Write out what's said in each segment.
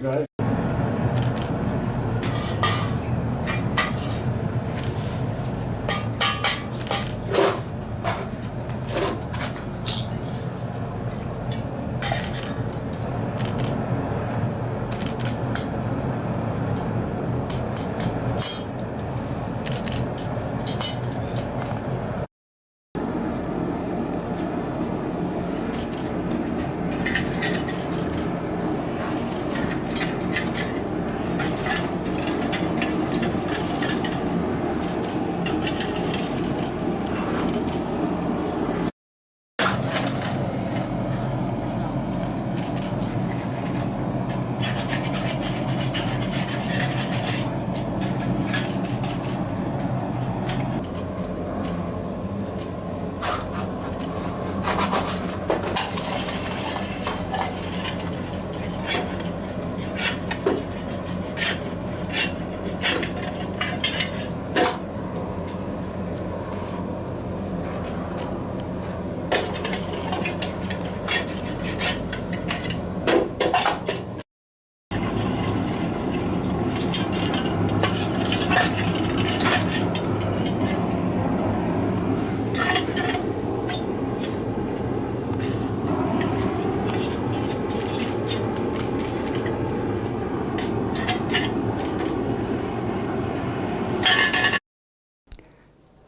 Right.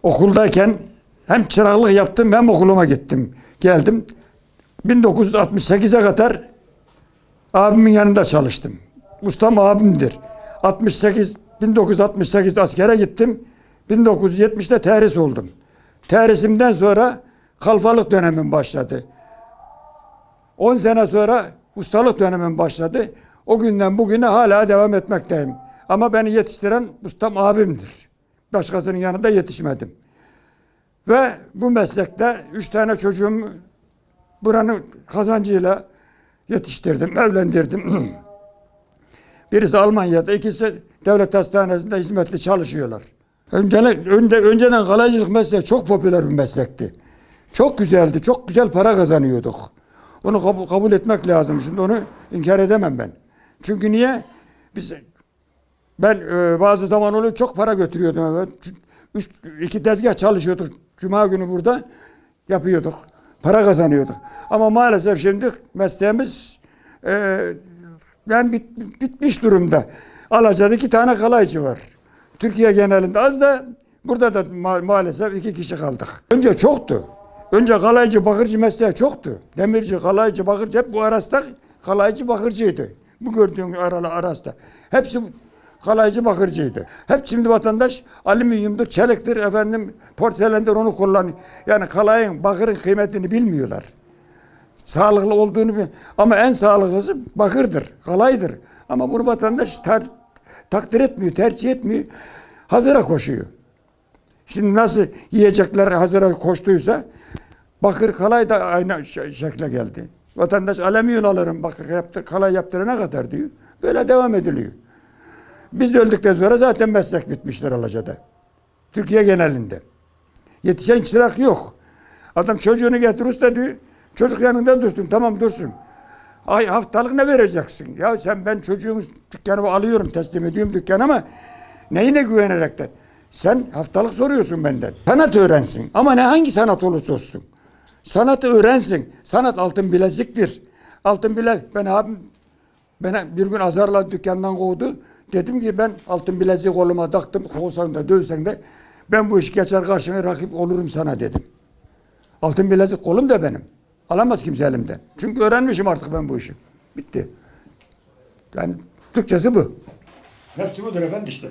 Okuldayken hem çıraklık yaptım hem okuluma gittim. Geldim. 1968'e kadar abimin yanında çalıştım. Ustam abimdir. 68 1968'de askere gittim. 1970'de terhis oldum. Terhisimden sonra kalfalık dönemim başladı. 10 sene sonra ustalık dönemim başladı. O günden bugüne hala devam etmekteyim. Ama beni yetiştiren ustam abimdir. Başkasının yanında yetişmedim. Ve bu meslekte üç tane çocuğum buranın kazancıyla yetiştirdim, evlendirdim. Birisi Almanya'da, ikisi devlet hastanesinde hizmetli çalışıyorlar. Önceden, önde, önceden kalaycılık mesleği çok popüler bir meslekti. Çok güzeldi, çok güzel para kazanıyorduk. Onu kabul, kabul etmek lazım. Şimdi onu inkar edemem ben. Çünkü niye? Biz ben e, bazı zaman onu çok para götürüyordum. Evet. Üç, iki tezgah çalışıyorduk. Cuma günü burada yapıyorduk. Para kazanıyorduk. Ama maalesef şimdi mesleğimiz e, yani bit- bitmiş durumda. Alaca'da iki tane kalaycı var. Türkiye genelinde az da burada da ma- maalesef iki kişi kaldık. Önce çoktu. Önce kalaycı bakırcı mesleği çoktu. Demirci, kalaycı, bakırcı hep bu arasta kalaycı bakırcıydı. Bu gördüğün aralı arasta. Hepsi kalaycı bakırcıydı. Hep şimdi vatandaş alüminyumdur, çeliktir, efendim porselendir onu kullanıyor. Yani kalayın, bakırın kıymetini bilmiyorlar sağlıklı olduğunu bil- ama en sağlıklısı bakırdır, kalaydır. Ama bunu vatandaş tar- takdir etmiyor, tercih etmiyor. Hazıra koşuyor. Şimdi nasıl yiyecekler hazıra koştuysa bakır kalay da aynı şekle geldi. Vatandaş alüminyum alırım bakır yaptır, kalay yaptırana kadar diyor. Böyle devam ediliyor. Biz de öldükten sonra zaten meslek bitmiştir Alaca'da. Türkiye genelinde. Yetişen çırak yok. Adam çocuğunu getir usta diyor. Çocuk yanında dursun. Tamam dursun. Ay haftalık ne vereceksin? Ya sen ben çocuğumu dükkanıma alıyorum teslim ediyorum dükkan ama neyine güvenerekten? Sen haftalık soruyorsun benden. Sanat öğrensin. Ama ne hangi sanat olursa olsun. Sanatı öğrensin. Sanat altın bileziktir. Altın bilek ben abim beni bir gün azarla dükkandan kovdu. Dedim ki ben altın bilezik koluma taktım. Kovsan da dövsen de ben bu iş geçer karşına rakip olurum sana dedim. Altın bilezik kolum da benim. Alamaz kimse elimden. Çünkü öğrenmişim artık ben bu işi. Bitti. Yani Türkçesi bu. Hepsi budur efendi işte.